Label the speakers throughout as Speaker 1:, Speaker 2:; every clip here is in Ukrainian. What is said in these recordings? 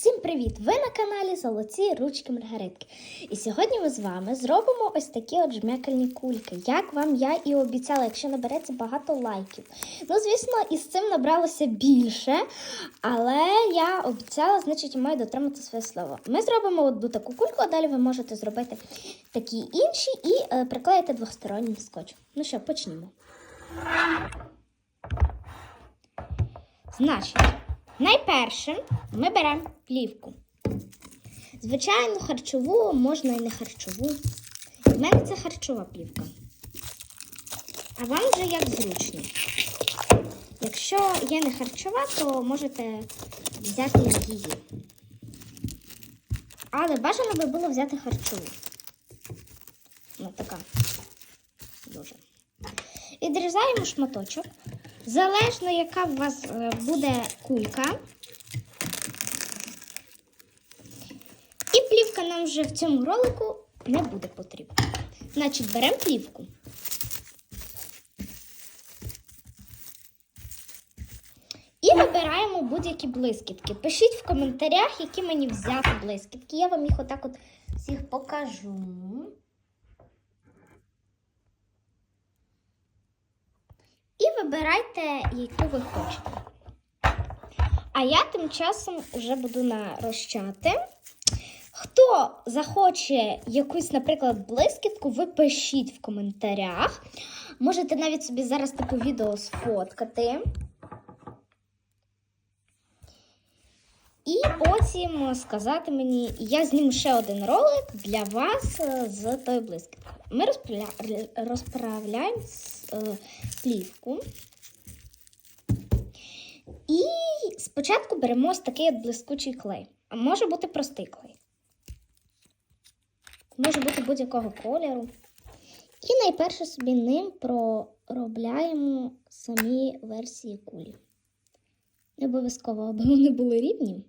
Speaker 1: Всім привіт! Ви на каналі Золоті Ручки Маргаритки. І сьогодні ми з вами зробимо ось такі от жмякальні кульки. Як вам я і обіцяла, якщо набереться багато лайків. Ну, звісно, із цим набралося більше, але я обіцяла, значить, маю дотримати своє слово. Ми зробимо одну таку кульку, а далі ви можете зробити такі інші і е, приклеїти двостороннім скотчем. Ну що, почнімо. Значить, найперше ми беремо плівку. Звичайно, харчову, можна і не харчову. В мене це харчова плівка. А вам вже як зручно. Якщо є не харчова, то можете взяти її. Але бажано би було взяти харчову. Ну, така. Дуже. Відрізаємо шматочок. Залежно, яка у вас е, буде кулька. І плівка нам вже в цьому ролику не буде потрібна. Значить, беремо плівку. І вибираємо будь-які блискітки. Пишіть в коментарях, які мені взяти блискітки. Я вам їх отак от всіх покажу. І вибирайте, яку ви хочете. А я тим часом вже буду нарощати. Хто захоче якусь, наприклад, блискітку, ви пишіть в коментарях. Можете навіть собі зараз таке відео сфоткати. І потім сказати мені, я зніму ще один ролик для вас е, з тою блискіткою. Ми розправля... розправляємо е, плівку. І спочатку беремо ось такий блискучий клей. А може бути простий клей. Може бути будь-якого кольору. І найперше собі ним проробляємо самі версії кулі. Не обов'язково, аби вони були рівні.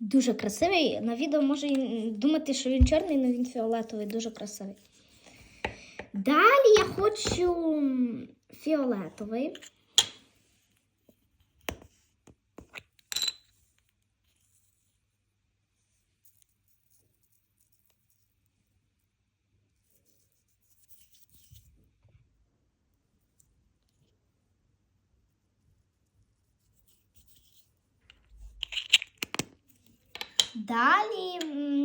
Speaker 1: Дуже красивий. На відео може думати, що він чорний, але він фіолетовий, дуже красивий. Далі я хочу фіолетовий. Далі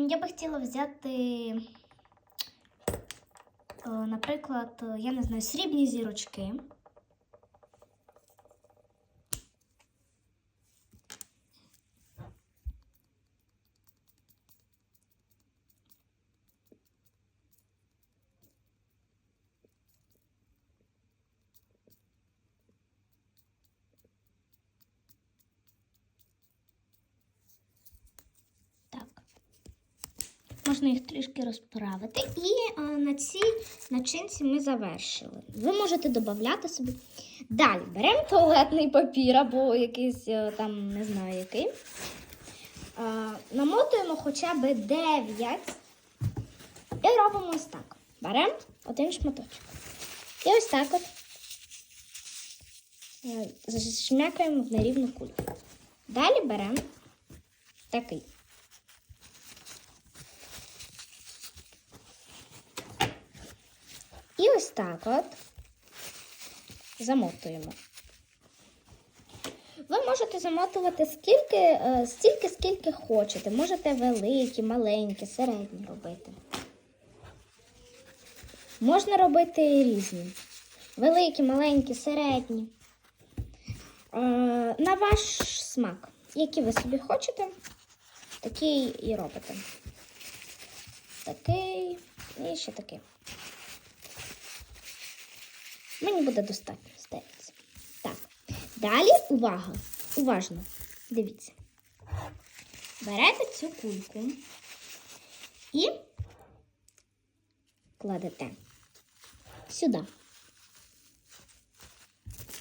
Speaker 1: я би хотіла взяти, е, наприклад, е, я не знаю, срібні зірочки. Можна їх трішки розправити. І е, на цій начинці ми завершили. Ви можете додати собі. Далі беремо туалетний папір або якийсь е, там, не знаю який. Е, намотуємо хоча б 9 і робимо ось так. Беремо один шматочок. І ось так от зашмякаємо в нерівну кульку. Далі беремо такий. І ось так от замотуємо. Ви можете замотувати скільки, е, стільки, скільки хочете. Можете великі, маленькі, середні робити. Можна робити різні. Великі, маленькі, середні. Е, На ваш смак. Які ви собі хочете, такий і робите. Такий і ще такий. Мені буде достатньо, здається. Так. Далі увага! Уважно! Дивіться. Берете цю кульку і кладете сюди.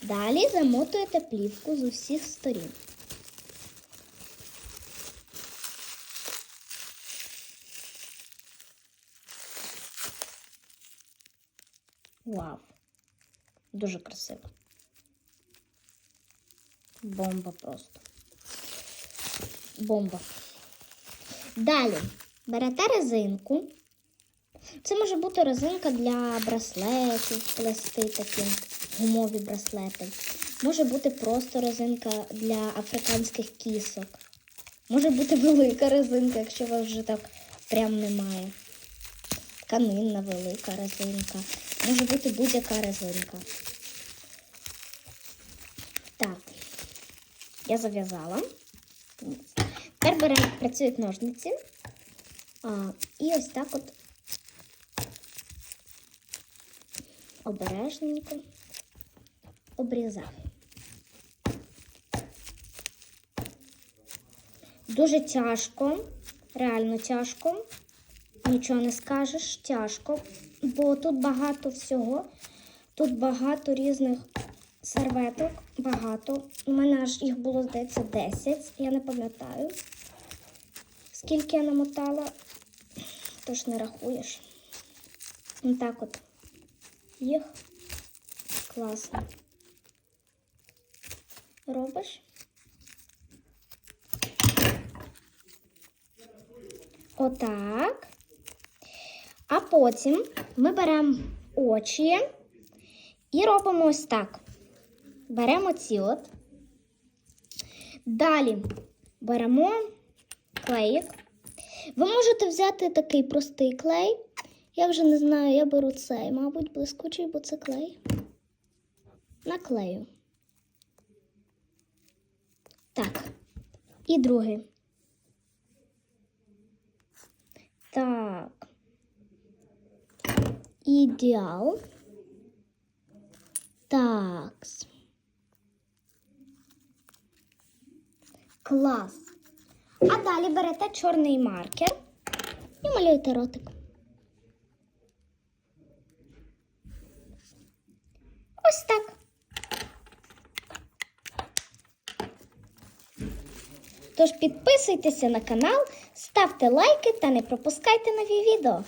Speaker 1: Далі замотуєте плівку з усіх сторін. Вау! Дуже красиво. Бомба просто. Бомба. Далі берете резинку. Це може бути резинка для браслетів, плести такі гумові браслети. Може бути просто резинка для африканських кісок. Може бути велика резинка, якщо у вас вже так прям немає. Тканинна велика резинка. Може бути будь-яка резинка. Так, я зав'язала. Тепер беремо, працюють ножниці. А, і ось так от обережненько обрізаю. Дуже тяжко, реально тяжко. Нічого не скажеш, тяжко, бо тут багато всього. Тут багато різних серветок, багато. У мене аж їх було, здається, 10. Я не пам'ятаю, скільки я намотала, тож не рахуєш. Так от їх класно. Робиш. Отак. А потім ми беремо очі і робимо ось так. Беремо ці от. Далі беремо клеїк. Ви можете взяти такий простий клей. Я вже не знаю, я беру цей, мабуть, блискучий, бо це клей. Наклею. Так. І другий. Так. Ідеал. Так. Клас. А далі берете чорний маркер і малюєте ротик. Ось так. Тож підписуйтеся на канал, ставте лайки та не пропускайте нові відео.